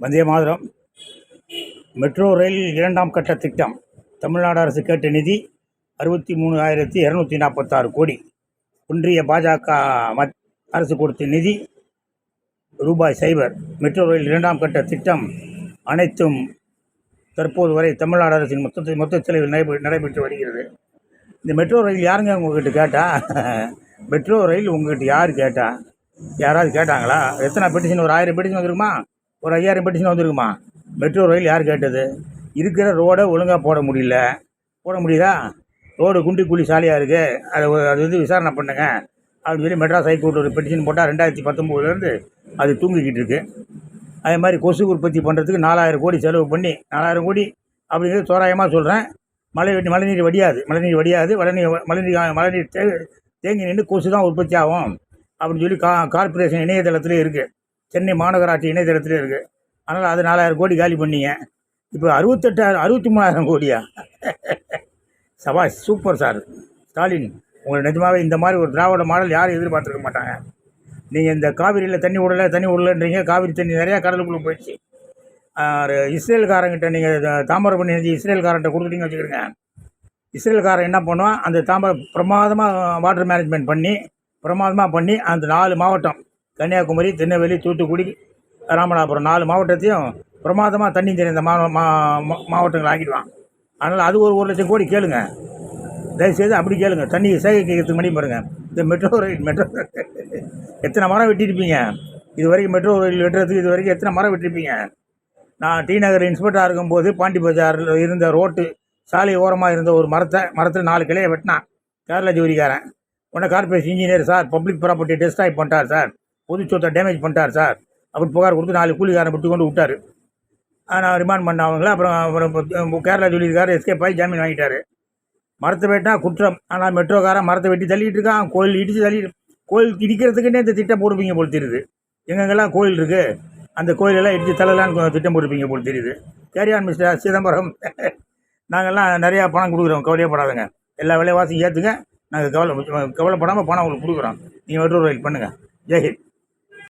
வந்தே மாதிரம். Metro rail இரண்டாம் கட்ட திட்டம். தமிழ்நாடு அரசு கேட்ட நிதி அறுபத்தி மூணு ஆயிரத்தி இரநூத்தி நாற்பத்தாறு கோடி. ஒன்றிய பாஜக மத் அரசு கொடுத்த நிதி ரூபாய் சைபர். மெட்ரோ ரயில் இரண்டாம் கட்ட திட்டம் அனைத்தும் தற்போது வரை தமிழ்நாடு அரசின் மொத்த மொத்த செலவில் நடைபெ நடைபெற்று வருகிறது. இந்த மெட்ரோ ரயில் யாருங்க உங்ககிட்ட கேட்டால் மெட்ரோ ரயில் உங்ககிட்ட யார் கேட்டால் யாராவது கேட்டாங்களா? எத்தனை பெட்டிஷன் ஒரு ஆயிரம் பெட்டிஷன் வந்துருக்குமா? ஒரு ஐயாயிரம் பெட்டிஷன் வந்திருக்குமா? மெட்ரோ ரயில் யார் கேட்டது? இருக்கிற ரோடை ஒழுங்காக போட முடியல. போட முடியுதா? ரோடு குண்டி குழி சாலையாக இருக்குது அதை அது வந்து விசாரணை பண்ணுங்க. அப்படின்னு சொல்லி மெட்ராஸ் ஹைகோர்ட் ஒரு பெட்டிஷன் போட்டால் ரெண்டாயிரத்தி பத்தொம்போதுலேருந்து அது தூங்கிக்கிட்டு இருக்கு. அதே மாதிரி கொசு உற்பத்தி பண்ணுறதுக்கு நாலாயிரம் கோடி செலவு பண்ணி நாலாயிரம் கோடி அப்படிங்கிறது தோராயமாக சொல்கிறேன் மழை வெட்டி மழைநீர் வடியாது. மழைநீர் வடியாது. மழைநீர் மழைநீர் மழைநீர் தேங்கி நின்று கொசு தான் உற்பத்தி ஆகும். அப்படின்னு சொல்லி கா கார்ப்பரேஷன் இணையதளத்தில் இருக்குது சென்னை மாநகராட்சி இணையதளத்தில் இருக்குது அதனால் அது நாலாயிரம் கோடி காலி பண்ணீங்க. இப்போ அறுபத்தெட்டாயிரம் அறுபத்தி மூணாயிரம் கோடியா? சபாஷ் சூப்பர் சார். ஸ்டாலின் உங்களை நிஜமாகவே இந்த மாதிரி ஒரு திராவிட மாடல் யாரும் எதிர்பார்த்துருக்க மாட்டாங்க. நீங்கள் இந்த காவிரியில் தண்ணி விடலை தண்ணி விடலன்றீங்க. காவிரி தண்ணி நிறையா கடலுக்குள்ளே போயிடுச்சு. இஸ்ரேல்காரங்கிட்ட நீங்கள் தாமிரபரணி நதி இஸ்ரேல்காரன்ட்ட கொடுத்துட்டீங்க வச்சுக்கிறீங்க இஸ்ரேல்காரன் என்ன பண்ணுவான்? அந்த தாமரை பிரமாதமாக வாட்டர் மேனேஜ்மெண்ட் பண்ணி பிரமாதமாக பண்ணி அந்த நாலு மாவட்டம் கன்னியாகுமரி திருநெல்வேலி தூத்துக்குடி ராமநாதபுரம் நாலு மாவட்டத்தையும் பிரமாதமாக தண்ணி தெரிந்த மா மா- மா- மாவட்டங்கள் ஆக்கிடுவான் அதனால் அது ஒரு ஒரு லட்சம் கோடி கேளுங்க. தயவுசெய்து அப்படி கேளுங்க. தண்ணி சேகரிக்கிறதுக்கு மணி பாருங்கள் இந்த மெட்ரோ ரயில் மெட்ரோ எத்தனை மரம் வெட்டியிருப்பீங்க? இது வரைக்கும் மெட்ரோ ரயில் வெட்டுறதுக்கு இது வரைக்கும் எத்தனை மரம் வெட்டியிருப்பீங்க? நான் டி நகர் இன்ஸ்பெக்டராக இருக்கும்போது பாண்டி பஜாரில் இருந்த ரோட்டு சாலை ஓரமாக இருந்த ஒரு மரத்தை மரத்தில் நாலு கிளையை வெட்டினான். கேரளா ஜோதிக்காரன் உடனே corporation engineer sir public property destroy பண்ணிட்டார் சார் பொது சொத்தை டேமேஜ் பண்ணிட்டார் சார் அப்படி புகார் கொடுத்து நாலு கூலிக்காரன் விட்டு கொண்டு விட்டார். நான் ரிமாண்ட் பண்ண அவங்கள அப்புறம் அப்புறம் கேரளா சொல்லியிருக்காரு எஸ்கேப் ஆகி ஜாமீன் வாங்கிட்டார். மரத்தை வெட்டினா குற்றம். ஆனால் மெட்ரோக்காரன் மரத்தை வெட்டி தள்ளிட்டு இருக்கான். கோயில் இடித்து தள்ளிட்டு கோயில் இடிக்கிறதுக்குன்னே இந்த திட்டம் போடுவீங்க போல் தெரியுது. எங்கெங்கெல்லாம் கோயில் இருக்குது அந்த கோயிலெல்லாம் இடித்து தள்ளலான்னு திட்டம் போட்டிருப்பீங்க போல் தெரியுது. Carry on mister Chidambaram. நாங்கள்லாம் நிறையா பணம் கொடுக்குறோம். கவலையப்படாதுங்க. எல்லா விலைவாசியும் ஏற்றுங்க நாங்கள் கவலை கவலைப்படாமல் பணம் உங்களுக்கு கொடுக்குறோம். நீங்கள் மெட்ரோ ரயில் பண்ணுங்கள் ஜெய்ஹிந்த்